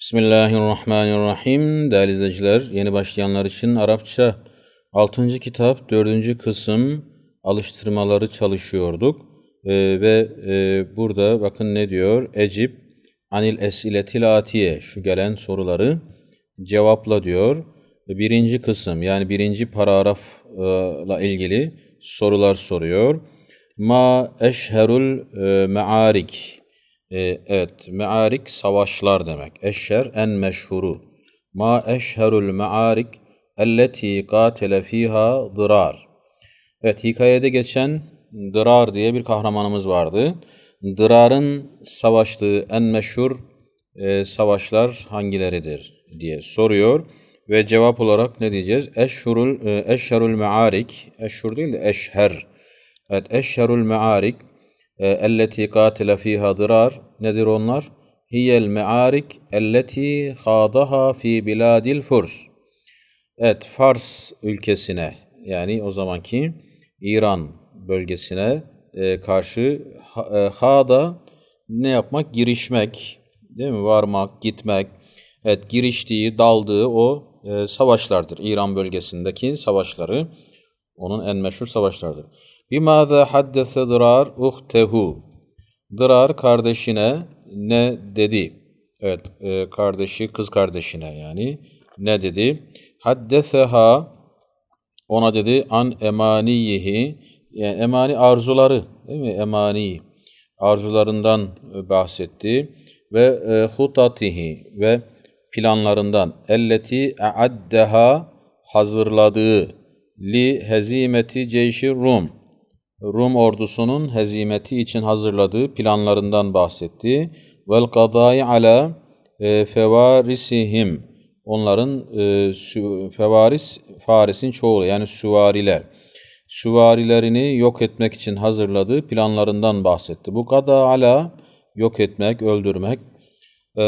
Bismillahirrahmanirrahim. Değerli izleyiciler, yeni başlayanlar için Arapça 6. kitap 4. kısım alıştırmaları çalışıyorduk. Ee, ve e, burada bakın ne diyor? Ecib anil esiletil atiye. Şu gelen soruları cevapla diyor. Birinci kısım yani birinci paragrafla ilgili sorular soruyor. Ma eşherul e, mearik. E, evet, mearik savaşlar demek. Eşher en meşhuru. Ma eşherul mearik elleti katele fiha dırar. Evet, hikayede geçen Dırar diye bir kahramanımız vardı. Dırar'ın savaştığı en meşhur e, savaşlar hangileridir diye soruyor. Ve cevap olarak ne diyeceğiz? Eşhurul, e, eşherul mearik, eşhur değil de eşher. Evet, eşherul mearik elleti katile fiha dırar. Nedir onlar? Hiyel mearik elleti khadaha fi biladil furs. Evet, Fars ülkesine yani o zamanki İran bölgesine e, karşı ha, e, ne yapmak? Girişmek, değil mi? Varmak, gitmek. Evet, giriştiği, daldığı o e, savaşlardır. İran bölgesindeki savaşları onun en meşhur savaşlardır. Bimâze haddese dırar uhtehu. Dırar kardeşine ne dedi? Evet, e, kardeşi kız kardeşine yani ne dedi? Haddeseha ona dedi an emaniyihi yani emani arzuları değil mi? Emani arzularından bahsetti ve e, hutatihi ve planlarından elleti a'addeha hazırladığı li hezimeti ceyşi Rum Rum ordusunun hezimeti için hazırladığı planlarından bahsetti. Vel kadai ala e, fevarisihim onların e, fevaris Faris'in çoğulu yani süvariler süvarilerini yok etmek için hazırladığı planlarından bahsetti. Bu kada ala yok etmek, öldürmek. Ee,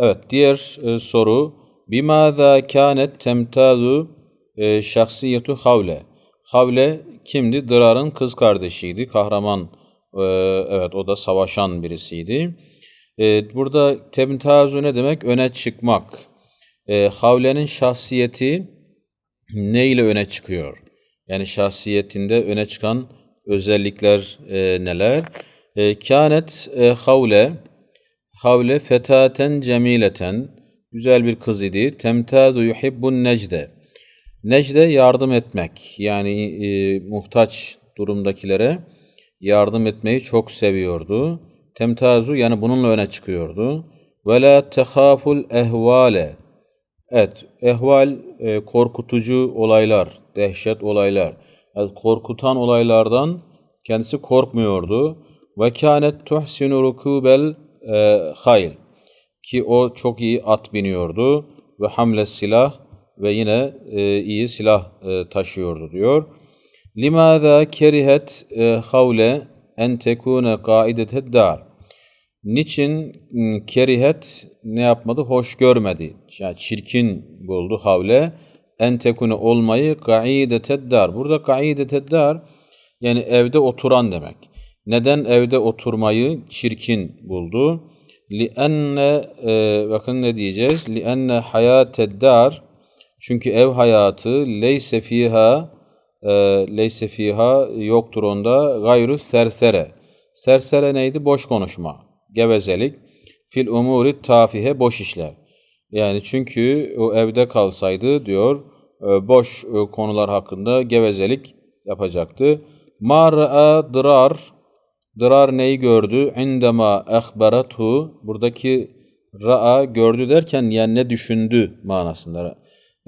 evet, diğer e, soru Bimâzâ kânet temtâzu e, şahsiyetu havle. Havle kimdi? Dırar'ın kız kardeşiydi. Kahraman, e, evet o da savaşan birisiydi. E, burada temtazu ne demek? Öne çıkmak. E, havlenin şahsiyeti ne ile öne çıkıyor? Yani şahsiyetinde öne çıkan özellikler e, neler? E, kânet e, havle, havle fetaten cemileten, güzel bir kız idi. Temtâdu yuhibbun necde. Necde yardım etmek, yani e, muhtaç durumdakilere yardım etmeyi çok seviyordu. Temtazu yani bununla öne çıkıyordu. Ve la tehaful ehvale. Evet, ehval e, korkutucu olaylar, dehşet olaylar. Yani korkutan olaylardan kendisi korkmuyordu. Ve kânet tuhsinu rukûbel e, hayl. Ki o çok iyi at biniyordu. Ve hamle silah ve yine e, iyi silah e, taşıyordu diyor. Limâzâ kerihet e, havle en tekûne kaideted dar. Niçin kerihet ne yapmadı? Hoş görmedi. Yani çirkin buldu havle. En tekune olmayı kaideted dar. Burada kaideted dar yani evde oturan demek. Neden evde oturmayı çirkin buldu? Li enne e, bakın ne diyeceğiz? Li enne hayated dar çünkü ev hayatı leyse fiha e, leyse fiha yoktur onda gayru sersere. Sersere neydi? Boş konuşma gevezelik, fil umuri tafihe boş işler. Yani çünkü o evde kalsaydı diyor e, boş e, konular hakkında gevezelik yapacaktı. Ma ra'a dırar Dırar neyi gördü? İndema ehberatu buradaki ra'a gördü derken yani ne düşündü manasında.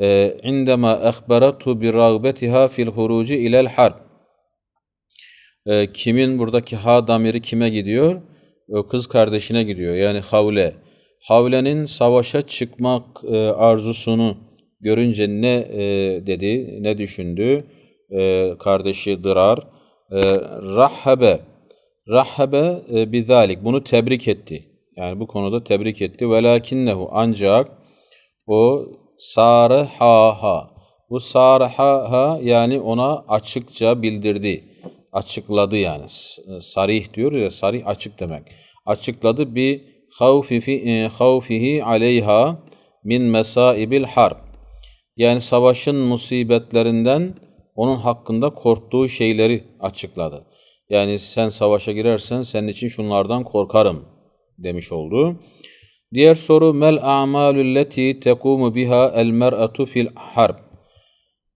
E, indema ehberatu bi ragbetiha fil huruci ilel harb. Kimin buradaki ha damiri kime gidiyor? kız kardeşine gidiyor. Yani Havle. Havle'nin savaşa çıkmak e, arzusunu görünce ne e, dedi, ne düşündü? Kardeşi Dırar. Rahhabe. Rahhabe e, bizalik. Bunu tebrik etti. Yani bu konuda tebrik etti. Velakinnehu ancak o sarhaha. Bu sarhaha yani ona açıkça bildirdi açıkladı yani. Sarih diyor ya sarih açık demek. Açıkladı bir havfi fi, e, havfihi aleyha min mesaibil harb. Yani savaşın musibetlerinden onun hakkında korktuğu şeyleri açıkladı. Yani sen savaşa girersen senin için şunlardan korkarım demiş oldu. Diğer soru mel a'malü leti tekumu biha el mer'atu fil harb.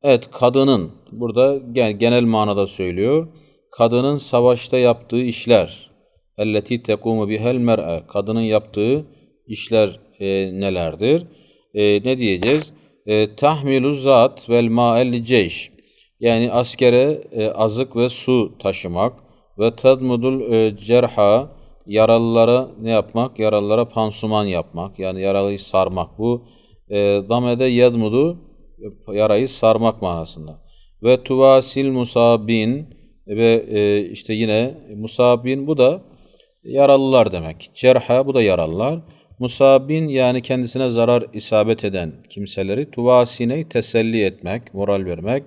Evet kadının burada genel manada söylüyor. Kadının savaşta yaptığı işler. Elleti tekumu bihel mer'e. Kadının yaptığı işler e, nelerdir? E, ne diyeceğiz? E, tahmilu zat vel ma'el ceyş. Yani askere e, azık ve su taşımak ve tadmudul e, cerha yaralılara ne yapmak? Yaralılara pansuman yapmak. Yani yaralıyı sarmak. Bu e, damede yedmudu yarayı sarmak manasında. Ve tuvasil musabin ve e, işte yine musabin bu da yaralılar demek. Cerha bu da yaralılar. Musabin yani kendisine zarar isabet eden kimseleri tuvasine teselli etmek, moral vermek.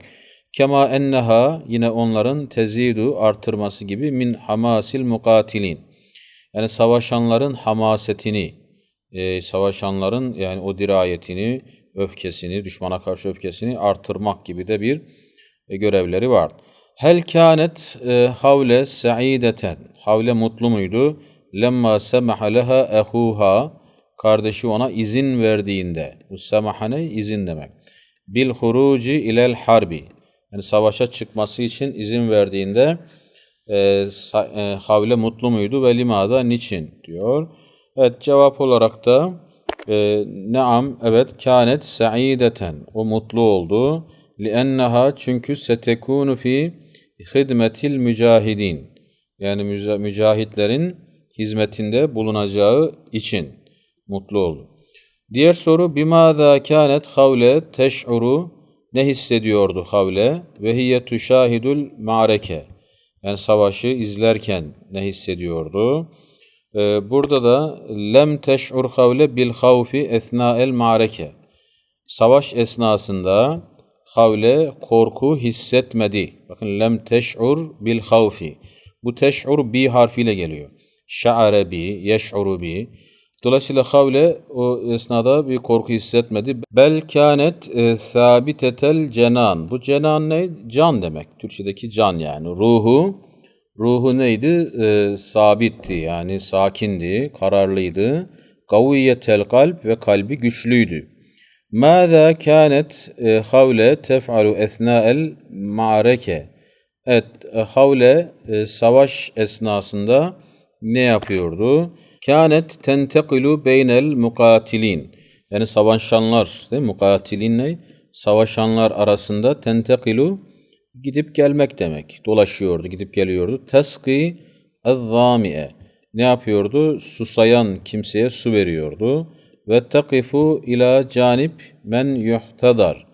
Kema enneha yine onların tezidu artırması gibi min hamasil mukatilin. Yani savaşanların hamasetini, e, savaşanların yani o dirayetini, öfkesini, düşmana karşı öfkesini artırmak gibi de bir e, görevleri var. Hel kânet e, havle sa'ideten. Havle mutlu muydu? Lemma semaha leha ehuha. Kardeşi ona izin verdiğinde. Bu semahane izin demek. Bil huruci ilel harbi. Yani savaşa çıkması için izin verdiğinde e, e, Havle mutlu muydu ve limada niçin diyor. Evet cevap olarak da e, Naam evet kânet sa'ideten. O mutlu oldu. Lienneha çünkü setekunu fi hidmetil mücahidin. Yani mücahitlerin hizmetinde bulunacağı için mutlu oldu. Diğer soru bimâzâ kânet havle teş'uru ne hissediyordu havle ve hiye tuşahidul ma'reke yani savaşı izlerken ne hissediyordu? Ee, burada da lem teş'ur havle bil havfi esna'el ma'reke savaş esnasında havle korku hissetmedi. Bakın lem teş'ur bil havfi. Bu teş'ur bi harfiyle geliyor. Şa'are bi, yeş'uru bi. Dolayısıyla havle o esnada bir korku hissetmedi. Bel kânet e, sabitetel cenan. Bu cenan ne? Can demek. Türkçedeki can yani. Ruhu. Ruhu neydi? E, sabitti yani sakindi, kararlıydı. Gaviyetel kalp ve kalbi güçlüydü. Mâzâ kânet e, havle tef'alu esnâel ma'reke. Evet, e, havle e, savaş esnasında ne yapıyordu? Kânet tentekilu beynel mukatilin. Yani savaşanlar, değil mi? Mukatilin ne? Savaşanlar arasında tentekilu gidip gelmek demek. Dolaşıyordu, gidip geliyordu. Teski ezzâmi'e. Ne yapıyordu? Susayan kimseye su veriyordu. Ve takifu ila canip men yuhtadar.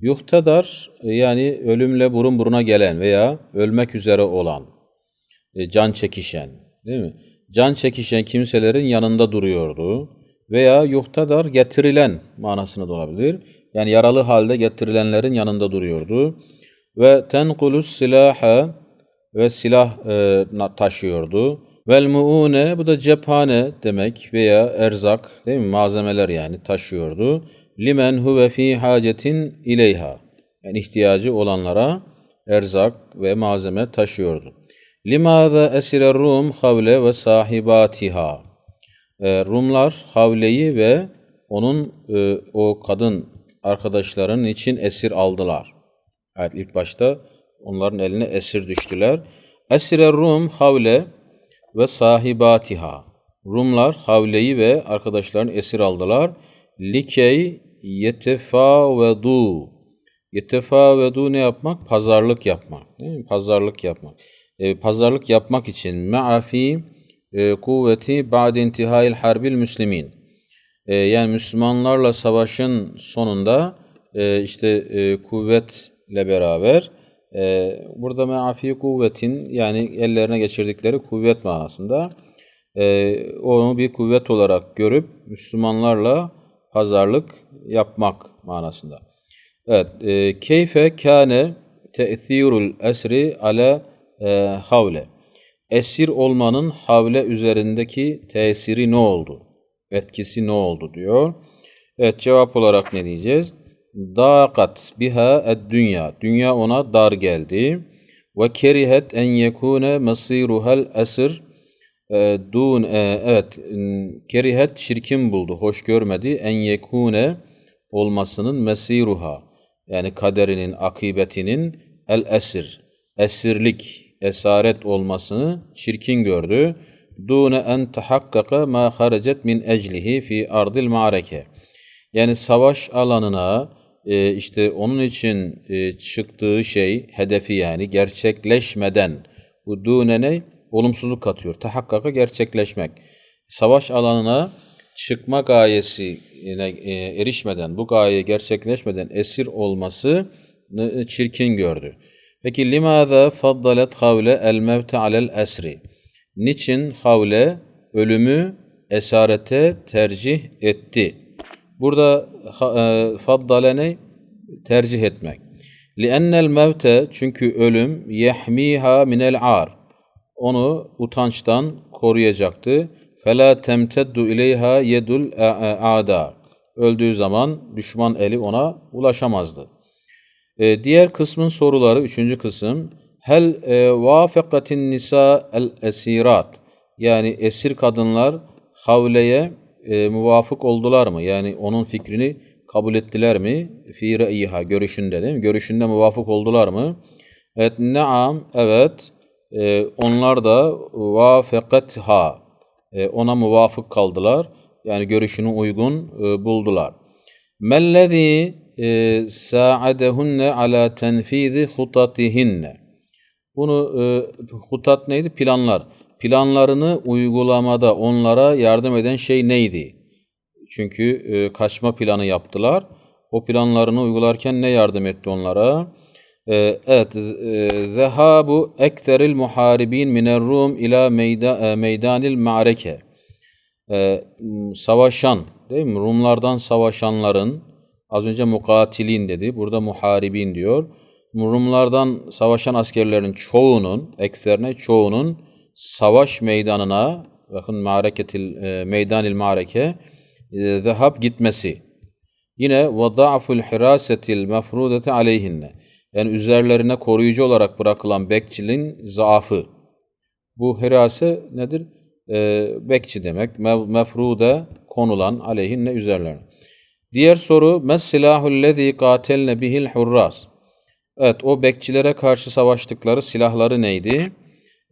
Yuhtadar yani ölümle burun buruna gelen veya ölmek üzere olan, e, can çekişen, değil mi? Can çekişen kimselerin yanında duruyordu. Veya yuhtadar getirilen manasına da olabilir. Yani yaralı halde getirilenlerin yanında duruyordu. Ve tenkulus silaha ve silah e, taşıyordu. Vel muune bu da cephane demek veya erzak değil mi? Malzemeler yani taşıyordu. Limen huve fi hacetin ileyha. Yani ihtiyacı olanlara erzak ve malzeme taşıyordu. Limâze esire Rum havle ve sahibatiha. E, Rumlar havleyi ve onun e, o kadın arkadaşlarının için esir aldılar. Evet ilk başta onların eline esir düştüler. Esire Rum havle ve sahibatiha. Rumlar Havle'yi ve arkadaşlarını esir aldılar. Likey yetefavedu. Yetefavedu ne yapmak? Pazarlık yapmak. Değil mi? Pazarlık yapmak. E, pazarlık yapmak için me'afi e, kuvveti ba'de intihail harbil müslimin. E, yani Müslümanlarla savaşın sonunda e, işte e, kuvvetle beraber e, burada meafi kuvvetin yani ellerine geçirdikleri kuvvet manasında e, onu bir kuvvet olarak görüp Müslümanlarla pazarlık yapmak manasında. Evet, e, keyfe kâne te'thirul esri ale e, havle. Esir olmanın havle üzerindeki tesiri ne oldu? etkisi ne oldu diyor. Evet cevap olarak ne diyeceğiz? Daqat biha ed dünya. Dünya ona dar geldi. Ve kerihet en yekune masiruhal esir. E, dun evet kerihet çirkin buldu, hoş görmedi. En yekune olmasının mesiruha yani kaderinin, akıbetinin el esir, esirlik, esaret olmasını çirkin gördü. Dune en tahakkaka ma haracet min eclihi fi ardil ma'reke. Yani savaş alanına e, işte onun için e, çıktığı şey, hedefi yani gerçekleşmeden bu dune ne? Olumsuzluk katıyor. Tahakkaka gerçekleşmek. Savaş alanına çıkma gayesine e, erişmeden, bu gaye gerçekleşmeden esir olması çirkin gördü. Peki limada faddalet havle el mevte alel esri? Niçin havle ölümü esarete tercih etti? Burada e, faddale ne? Tercih etmek. Li'ennel mevte çünkü ölüm yehmiha minel ar. Onu utançtan koruyacaktı. Fela temteddu ileyha yedul a- ada. Öldüğü zaman düşman eli ona ulaşamazdı. Ee, diğer kısmın soruları, üçüncü kısım. Hel e, vafekatin nisa el esirat. Yani esir kadınlar havleye e, muvafık oldular mı? Yani onun fikrini kabul ettiler mi? Fi re'yiha, görüşünde değil mi? Görüşünde muvafık oldular mı? Evet, naam, evet. E, onlar da vafekatha. E, ona muvafık kaldılar. Yani görüşünü uygun e, buldular. Mellezî e, sa'adehunne ala tenfizi hutatihinne. Bunu e, hutat neydi? Planlar. Planlarını uygulamada onlara yardım eden şey neydi? Çünkü e, kaçma planı yaptılar. O planlarını uygularken ne yardım etti onlara? E, evet, e, zehabu ekseril muharibin miner Rum ila meyda, e, meydanil ma'reke. E, savaşan, değil mi? Rumlardan savaşanların, az önce mukatilin dedi, burada muharibin diyor. Rumlardan savaşan askerlerin çoğunun, ekserine çoğunun savaş meydanına, bakın ma'reketil, e, meydanil ma'reke, e, zehab gitmesi. Yine ve da'ful hirasetil mefrudeti aleyhinne. Yani üzerlerine koruyucu olarak bırakılan bekçiliğin zaafı. Bu hirase nedir? Ee, bekçi demek. Mefrude konulan aleyhinne üzerlerine. Diğer soru mes silahullezî katelne bihil hurras. Evet o bekçilere karşı savaştıkları silahları neydi?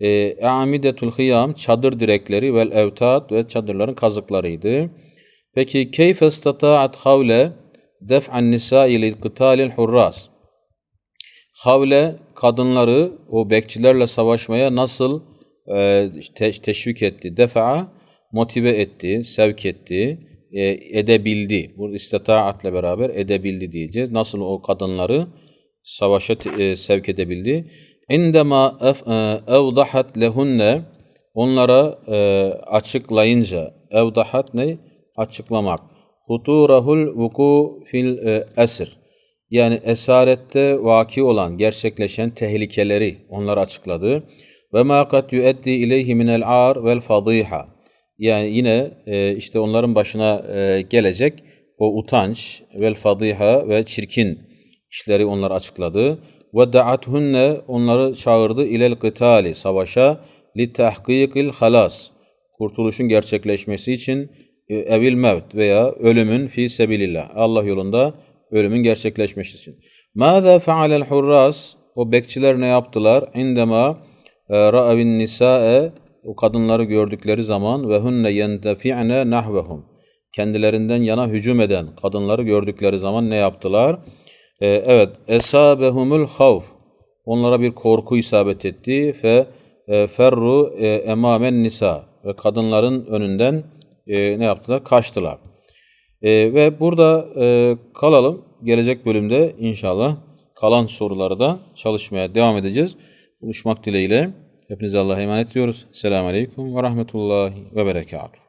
Ee, Amidetul hıyam çadır direkleri vel evtat ve çadırların kazıklarıydı. Peki keyfe istata'at havle def'an nisa'i lil kıtalil hurras. Havle kadınları o bekçilerle savaşmaya nasıl e, te- teşvik etti? Defa motive etti, sevk etti, e, edebildi. Burada istataatle beraber edebildi diyeceğiz. Nasıl o kadınları savaşa e, sevk edebildi? İndema e, evdahat lehunne onlara e, açıklayınca evdahat ne? Açıklamak. Huturahul vuku fil e, esir. Yani esarette vaki olan, gerçekleşen tehlikeleri onlar açıkladı. Ve ma kad yueddi ileyhi minel ar vel fadiha. Yani yine e, işte onların başına e, gelecek o utanç vel fadiha ve çirkin işleri onlar açıkladı. Ve da'athunne onları çağırdı ilel kıtali savaşa li tahkikil halas kurtuluşun gerçekleşmesi için e, evil mevt veya ölümün fi sebilillah Allah yolunda ölümün gerçekleşmesi için. Mâzâ fealel hurras o bekçiler ne yaptılar? İndema e, ra'avin nisa'e o kadınları gördükleri zaman ve hunne yentefi'ne nahvehum kendilerinden yana hücum eden kadınları gördükleri zaman ne yaptılar? E, evet esabehumul havf onlara bir korku isabet etti ve e, ferru e, emamen nisa ve kadınların önünden e, ne yaptılar? Kaçtılar. E, ve burada e, kalalım. Gelecek bölümde inşallah kalan soruları da çalışmaya devam edeceğiz. Buluşmak dileğiyle. Hepinize Allah'a emanet ediyoruz. Selamun Aleyküm ve Rahmetullahi ve Berekatuhu.